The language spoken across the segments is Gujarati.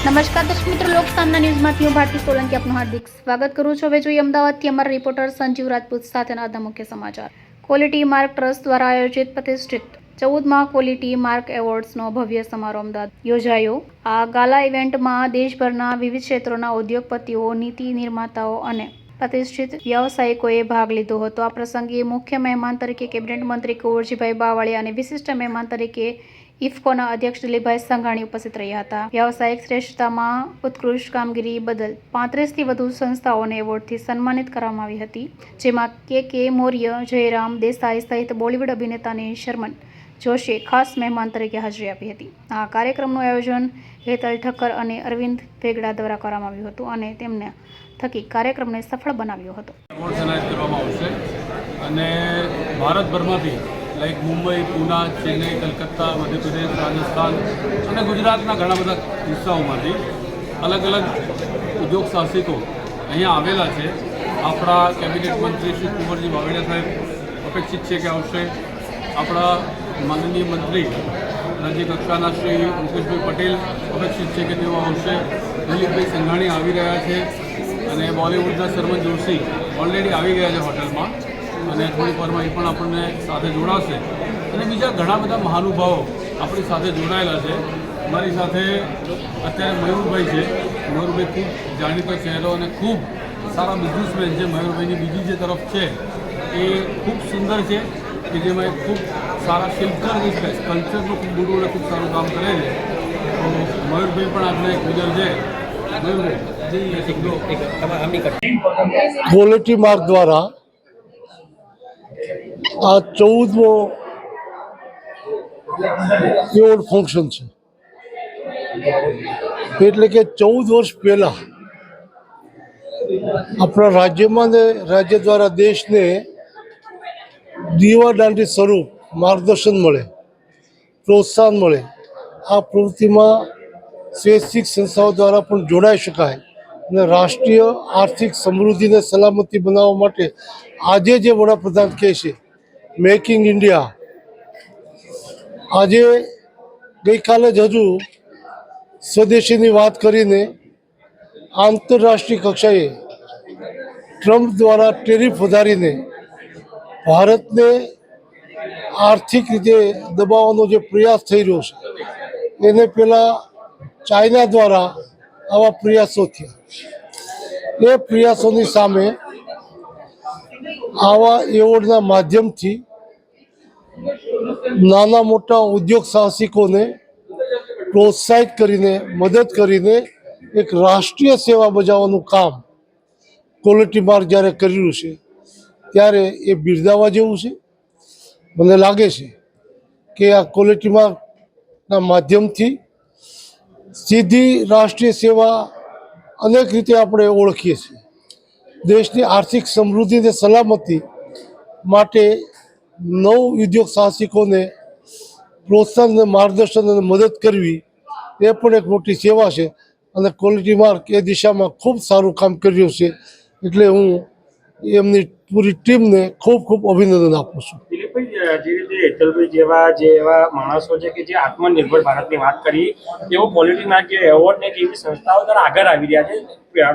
નમસ્કાર, દર્શક મિત્રો, લોકસામના ન્યૂઝમાંથી હું ભારતી સોલંકી આપનું હાર્દિક સ્વાગત કરું છું. હવે જોઈએ અમદાવાદથી અમારા રિપોર્ટર સંજીવ રાજપૂત સાથેના આજના મુખ્ય સમાચાર. ક્વોલિટી માર્ક ટ્રસ્ટ દ્વારા આયોજિત પ્રતિષ્ઠિત ચૌદમાં ક્વોલિટી માર્ક એવોર્ડ્સનો ભવ્ય સમારોહ અમદાવાદ યોજાયો. આ ગાલા ઇવેન્ટમાં દેશભરના વિવિધ ક્ષેત્રોના ઉદ્યોગપતિઓ, નીતિ નિર્માતાઓ અને પ્રતિષ્ઠિત વ્યવસાયિકોએ ભાગ લીધો હતો. આ પ્રસંગે મુખ્ય મહેમાન તરીકે કેબિનેટ મંત્રી કુંવરજીભાઈ બાવળિયા અને વિશિષ્ટ મહેમાન તરીકે ઇફકોના અધ્યક્ષ દિલીપભાઈ સંઘાણી ઉપસ્થિત રહ્યા હતા. વ્યવસાયિક શ્રેષ્ઠતામાં ઉત્કૃષ્ટ કામગીરી બદલ પાંત્રીસથી વધુ સંસ્થાઓને એવોર્ડથી સન્માનિત કરવામાં આવી હતી, જેમાં કે કે મૌર્ય, જયરામ દેસાઈ સહિત બોલિવૂડ અભિનેતાને શર્મન જોશીએ ખાસ મહેમાન તરીકે હાજરી આપી હતી. આ કાર્યક્રમનું આયોજન હેતલ ઠક્કર અને અરવિંદ ભેગડા દ્વારા કરવામાં આવ્યું હતું અને તેમને થકી કાર્યક્રમને સફળ બનાવ્યો હતો. અને ભારતભરમાંથી લાઈક મુંબઈ, પૂના, ચેન્નઈ, કલકત્તા, મધ્યપ્રદેશ, રાજસ્થાન અને ગુજરાતના ઘણા બધા હિસ્સાઓમાંથી અલગ અલગ ઉદ્યોગ સાહસિકો અહીંયા આવેલા છે. આપણા કેબિનેટ મંત્રી શ્રી કુંવરજી બાવળિયા સાહેબ અપેક્ષિત છે કે આવશે. આપણા માનનીય મંત્રી રાજ્ય કક્ષાના શ્રી મુકેશભાઈ પટેલ અપેક્ષિત છે કે તેઓ આવશે. દિલીપભાઈ સંઘાણી આવી રહ્યા છે અને બોલિવૂડના શર્મન જોશી ઓલરેડી આવી ગયા છે હોટલમાં. અને થોડીક વારમાં એ પણ આપણને સાથે જોડાશે અને બીજા ઘણા બધા મહાનુભાવો આપણી સાથે જોડાયેલા છે મારી સાથે અત્યારે મયુરભાઈ છે મયુરભાઈ ખૂબ જાણીતો ચહેરો અને ખૂબ સારા બિઝનેસમેન છે મયુરભાઈની બીજી જે તરફ છે એ ખૂબ સુંદર છે કે જેમાં એક ખૂબ સારા શિલ્પકાર કલ્ચરનું ખૂબ મોટું અને ખૂબ સારું કામ કરે છે તો મયુરભાઈ પણ આપણે એક ગુજર છે મયુરભાઈ ક્વોલિટી માર્ક દ્વારા આ ચૌદમો એવોર્ડ ફંક્શન છે. એટલે કે ચૌદ વર્ષ પહેલા આપણા રાજ્યમાં ને રાજ્ય દ્વારા દેશને દીવા દાંડી સ્વરૂપ માર્ગદર્શન મળે, પ્રોત્સાહન મળે. આ પ્રવૃત્તિમાં સ્વૈચ્છિક સંસ્થાઓ દ્વારા પણ જોડાઈ શકાય અને રાષ્ટ્રીય આર્થિક સમૃદ્ધિને સલામતી બનાવવા માટે આજે જે વડાપ્રધાન કહે છે મેક ઇન ઇન્ડિયા. આજે ગઈકાલે જ હજુ સ્વદેશીની વાત કરીને આંતરરાષ્ટ્રીય કક્ષાએ ટ્રમ્પ દ્વારા ટેરિફ વધારીને ભારતને આર્થિક રીતે દબાવવાનો જે પ્રયાસ થઈ રહ્યો છે, એને પહેલાં ચાઇના દ્વારા આવા પ્રયાસો થયા. એ પ્રયાસોની સામે આવા એવોર્ડના માધ્યમથી નાના મોટા ઉદ્યોગ સાહસિકોને પ્રોત્સાહિત કરીને, મદદ કરીને એક રાષ્ટ્રીય સેવા બજાવવાનું કામ ક્વોલિટી માર્ક જ્યારે કર્યું છે, ત્યારે એ બિરદાવવા જેવું છે. મને લાગે છે કે આ ક્વોલિટી માર્કના માધ્યમથી સીધી રાષ્ટ્રીય સેવા અનેક રીતે આપણે ઓળખીએ છીએ. દેશની આર્થિક સમૃદ્ધિ અને સલામતી માટે નવ ઉદ્યોગ સાહસિકોને પ્રોત્સાહન અને માર્ગદર્શન અને મદદ કરવી, એ પણ એક મોટી સેવા છે. અને ક્વોલિટી માર્ક એ દિશામાં ખૂબ સારું કામ કર્યું છે. એટલે હું એમની પૂરી ટીમને ખૂબ ખૂબ અભિનંદન આપું છું. જે રીતે હેતલભાઈ જેવા, જે એવા માણસો છે કે જે આત્મનિર્ભર ભારતની વાત કરી, તેઓ ક્વોલિટીના જે એવોર્ડ ને જેવી સંસ્થાઓ દ્વારા આગળ આવી રહ્યા છે.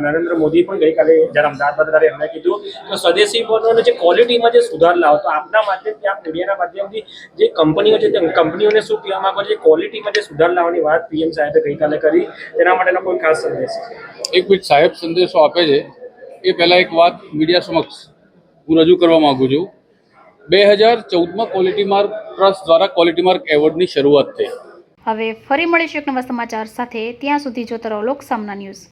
નરેન્દ્ર મોદી પણ ગઈકાલે જ્યારે અમદાવાદ ત્યારે એમણે કીધું કે સ્વદેશી બનો અને જે ક્વોલિટીમાં જે સુધાર લાવો, તો આપના માધ્યમથી, આપ મીડિયાના માધ્યમથી જે કંપનીઓ છે તે કંપનીઓને શું કહેવા માંગો છો? ક્વોલિટીમાં જે સુધાર લાવવાની વાત પીએમ સાહેબે ગઈકાલે કરી, તેના માટેનો કોઈ ખાસ સંદેશ? એક મિનિટ, સાહેબ સંદેશો આપે છે. એ પહેલાં એક વાત મીડિયા સમક્ષ હું રજૂ કરવા માગું છું. બે હજાર ચૌદમાં ક્વોલિટી માર્ક ટ્રસ્ટ દ્વારા ક્વોલિટી માર્ક એવોર્ડની શરૂઆત થઈ. હવે ફરી મળીશું એક નવા સમાચાર સાથે. ત્યાં સુધી જોતા રહો લોકસામના ન્યૂઝ.